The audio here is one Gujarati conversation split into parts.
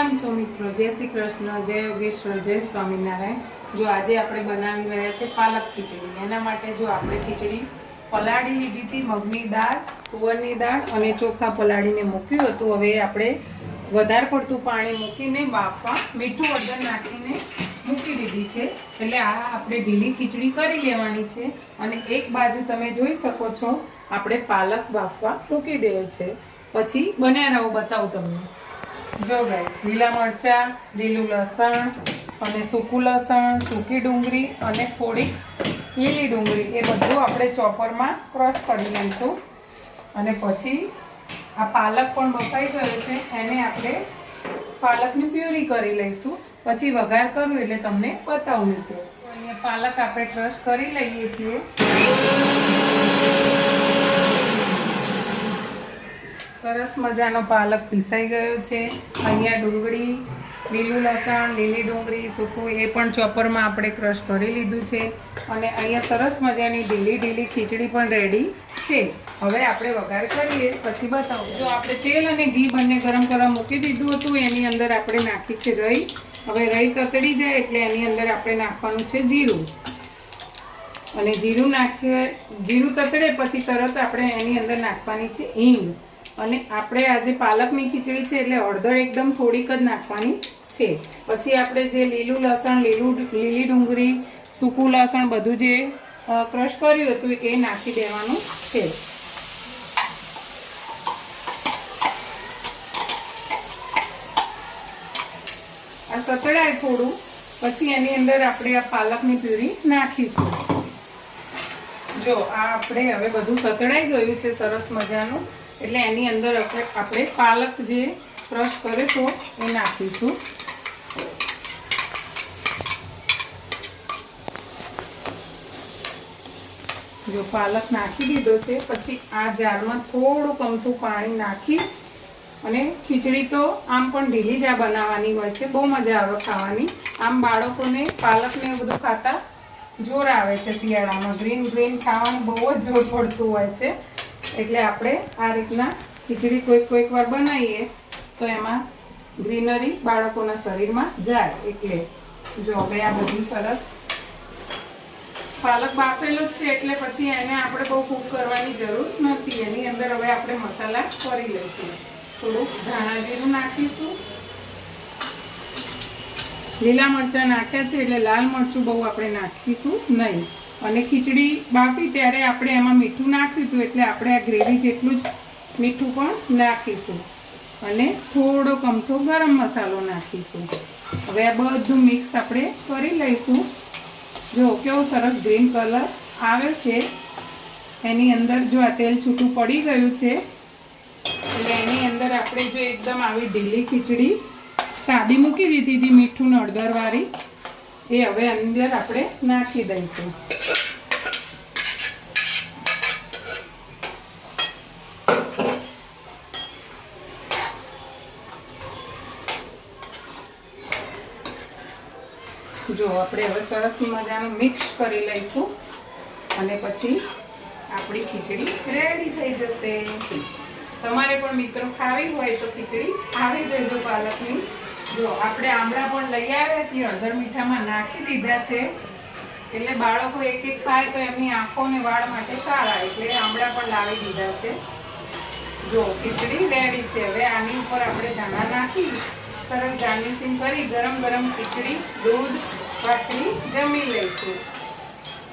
કેમ છો મિત્રો? જય શ્રી કૃષ્ણ, જય યોગેશ્વર, જય સ્વામિનારાયણ. જો આજે આપણે બનાવી રહ્યા છે પાલક ખીચડી. એના માટે જો આપણે ખીચડી પલાળી લીધી હતી, મગની દાળ, તુવરની દાળ અને ચોખા પલાળીને મૂક્યું હતું. હવે આપણે વધારે પડતું પાણી મૂકીને બાફવા મીઠું વગર નાખીને મૂકી દીધી છે. એટલે આ આપણે ઢીલી ખીચડી કરી લેવાની છે અને એક બાજુ તમે જોઈ શકો છો, આપણે પાલક બાફવા મૂકી દેવો છે. પછી બન્યા રહો બતાવું તમને. જો ગાઈસ લીલા મરચાં, લીલું લસણ અને સૂકું લસણ, સૂકી ડુંગળી અને થોડીક લીલી ડુંગળી એ બધું આપણે ચોપરમાં ક્રશ કરી લઈશું. અને પછી આ પાલક પણ બફાઈ ગયો છે, એને આપણે પાલકની પ્યુરી કરી લઈશું. પછી વઘાર કરું એટલે તમને બતાવું મિત્રો. અહીંયા પાલક આપણે ક્રશ કરી લઈએ છીએ સરસ મજાનો પાલક પીસાઈ ગયો છે. અહીંયા ડુંગળી, લીલું લસણ, લીલી ડુંગળી, સૂકું, એ પણ ચોપરમાં આપણે ક્રશ કરી લીધું છે. અને અહીંયા સરસ મજાની ઢીલી ઢીલી ખીચડી પણ રેડી છે. હવે આપણે વઘાર કરીએ. પછી બતાવું. જો આપણે તેલ અને ઘી બંને ગરમ કરવા મૂકી દીધું હતું, એની અંદર આપણે નાખી છે રહી. હવે રહી તતડી જાય એટલે એની અંદર આપણે નાખવાનું છે જીરું. અને જીરું નાખીએ જીરું તતડે પછી તરત આપણે એની અંદર નાખવાની છે હિંગ. અને આપણે આજે પાલકની ખીચડી છે એટલે હળદર એકદમ થોડીક જ નાખવાની છે. પછી આપણે જે લીલું લસણ, લીલું લીલી ડુંગળી, સૂકું લસણ બધું જે ક્રશ કર્યું હતું એ નાખી દેવાનું છે. આ સતડાય થોડું, પછી એની અંદર આપણે આ પાલકની પ્યુરી નાખીશું. જો, આ આપણે હવે બધું સતડાઈ ગયું છે સરસ મજાનું. એટલે એની અંદર આપણે પાલક જે ક્રશ કર્યો તો એ નાખીશું. જો પાલક નાખી દીધો છે, પછી આ જારમાં થોડું કમથું પાણી નાખી અને ખીચડી તો આમ પણ ઢીલી જ બનાવવાની હોય છે, બહુ મજા આવે ખાવાની. આમ બાળકોને પાલકને એવું બધું ખાતા જોર આવે છે શિયાળામાં. ગ્રીન ગ્રીન ખાવાનું બહુ જ જોર પડતું હોય છે. એટલે આપણે આ રીતના ખીચડી કોઈક કોઈક વાર બનાવીએ, તો એમાં ગ્રીનરી બાળકોના શરીરમાં જાય. એટલે જો હવે આ બધું સરસ પાલક બાફેલો છે, એટલે પછી એને આપણે બહુ કૂક કરવાની જરૂર નથી. એની અંદર હવે આપણે મસાલા કરી લઈશું. થોડુંક ધાણા જીરું નાખીશું. લીલા મરચાં નાખ્યા છે, એટલે લાલ મરચું બહુ આપણે નાખીશું નહીં. અને ખીચડી બાફી ત્યારે આપણે એમાં મીઠું નાખ્યું હતું એટલે આપણે આ ગ્રેવી જેટલું જ મીઠું પણ નાખીશું. અને થોડો કમથો ગરમ મસાલો નાખીશું. હવે આ બધું મિક્સ આપણે કરી લઈશું. જો કેવો સરસ ગ્રીન કલર આવે છે. એની અંદર જો આ તેલ છૂટું પડી ગયું છે, એટલે એની અંદર આપણે જો એકદમ આવી ઢીલી ખીચડી સાદી મૂકી દીધી હતી મીઠું હળદરવાળી એ હવે અંદર આપણે નાખી દઈશું. જો આપણે હવે સરસ મજાનું મિક્સ કરી લઈશું અને પછી આપણી ખીચડી રેડી થઈ જશે. તમારે પણ મિત્રો ખાવી હોય તો ખીચડી આવી જજો પાલકની. જો આપણે આમળા પણ લઈ આવ્યા છીએ, હળદર મીઠામાં નાખી દીધા છે. એટલે બાળકો એક એક ખાય તો એમની આંખો અને વાળ માટે સારા, એટલે આમળા પણ લાવી દીધા છે. જો ખીચડી રેડી છે. હવે આની ઉપર આપણે ધાણા નાખી, સરસ ગાર્નિશિંગ કરી ગરમ ગરમ ખીચડી, દૂધ ભાખરી જમી લઈશું.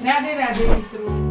રાધે રાધે મિત્રો.